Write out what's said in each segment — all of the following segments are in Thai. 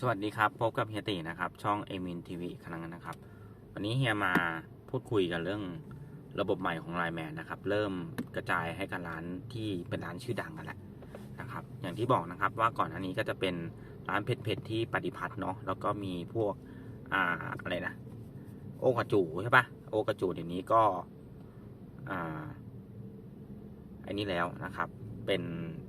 สวัสดีครับ พบกับเฮียตีนะครับ ช่องเอมินทีวีครั้งนะครับ วันนี้เฮียมาพูดคุยกันเรื่องระบบใหม่ของไลแมนนะครับ เริ่มกระจายให้กับร้านที่เป็นร้านชื่อดังกันแล้วนะครับ อย่างที่บอกนะครับว่าก่อนอันนี้ก็จะเป็นร้านเผ็ดๆที่ปฏิพัฒน์เนาะแล้วก็มีพวกอ่าอะไรนะ โอกระจูใช่ปะโอกระจูเดี๋ยวนี้ก็อ่าอันนี้แล้วนะครับ เป็น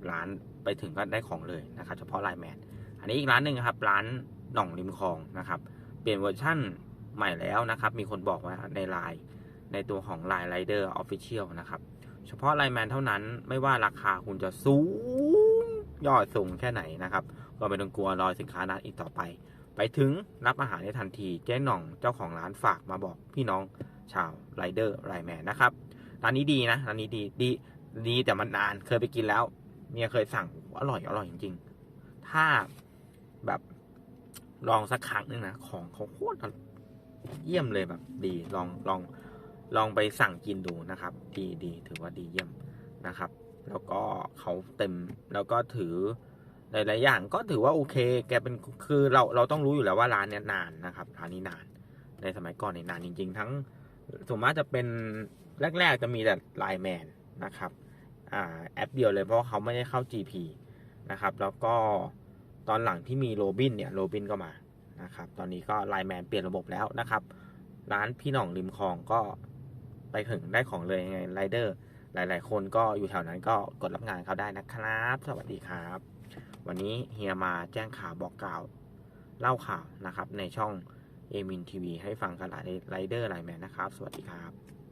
ร้านไปถึงก็ได้ของเลยนะครับ เฉพาะไลแมน อันนี้อีกร้านหนึ่งครับ ร้านหน่องริมคลองนะครับ เปลี่ยนเวอร์ชั่นใหม่แล้วนะครับ มีคนบอกว่าในไลน์ในตัวของ Line Rider Official นะครับ เฉพาะไลน์แมนเท่านั้นไม่ว่าราคาคุณจะสูงยอดสูงแค่ไหนนะครับ ก็ไม่ต้องกลัวรอยสินค้านั้นอีกต่อไป ไปถึงรับอาหารได้ทันทีเจ๊หน่องเจ้าของร้านฝากมาบอกพี่น้องชาวไรเดอร์ไลแมนนะครับร้านนี้ดีนะร้านนี้ดีดีดีแต่มันนานเคยไปกินแล้ว เมียเคยสั่งอร่อยอร่อยจริงๆ ถ้า แบบลองสักครั้งหนึงนะของเขาโคตรเยี่ยมเลยแบบดีลองลองลองไปสั่งกินดูนะครับ ดีดีถือว่าดีเยี่ยมนะครับ แล้วก็เขาเต็มแล้วก็ถือหลายๆอย่างก็ถือว่าโอเค แกเป็นคือเราเราต้องรู้อยู่แล้วว่าร้านเนี้ยนานนะครับร้านนี้นาน ในสมัยก่อนในยนานจริง ๆ ทั้งส่วนมากจะเป็นแรก ๆ จะมีแต่ไลน์แมนนะครับอ่าแอปเดียวเลยเพราะเขาไม่ได้เข้า GP นะครับ แล้วก็ ตอนหลังที่มีโรบินเนี่ยโรบินก็มานะครับตอนนี้ก็ไลแมนเปลี่ยนระบบแล้วนะครับ ร้านพี่หน่องริมคลองก็ไปถึงได้ของเลยยังไงไรเดอร์หลาย ๆ คนก็อยู่แถวนั้นก็กดรับงานเขาได้นะครับ สวัสดีครับ วันนี้เฮียมาแจ้งข่าวบอกกล่าว เล่าข่าวนะครับ ในช่องเอมินทีวีให้ฟังกันหลายไรเดอร์ไลแมนนะครับ สวัสดีครับ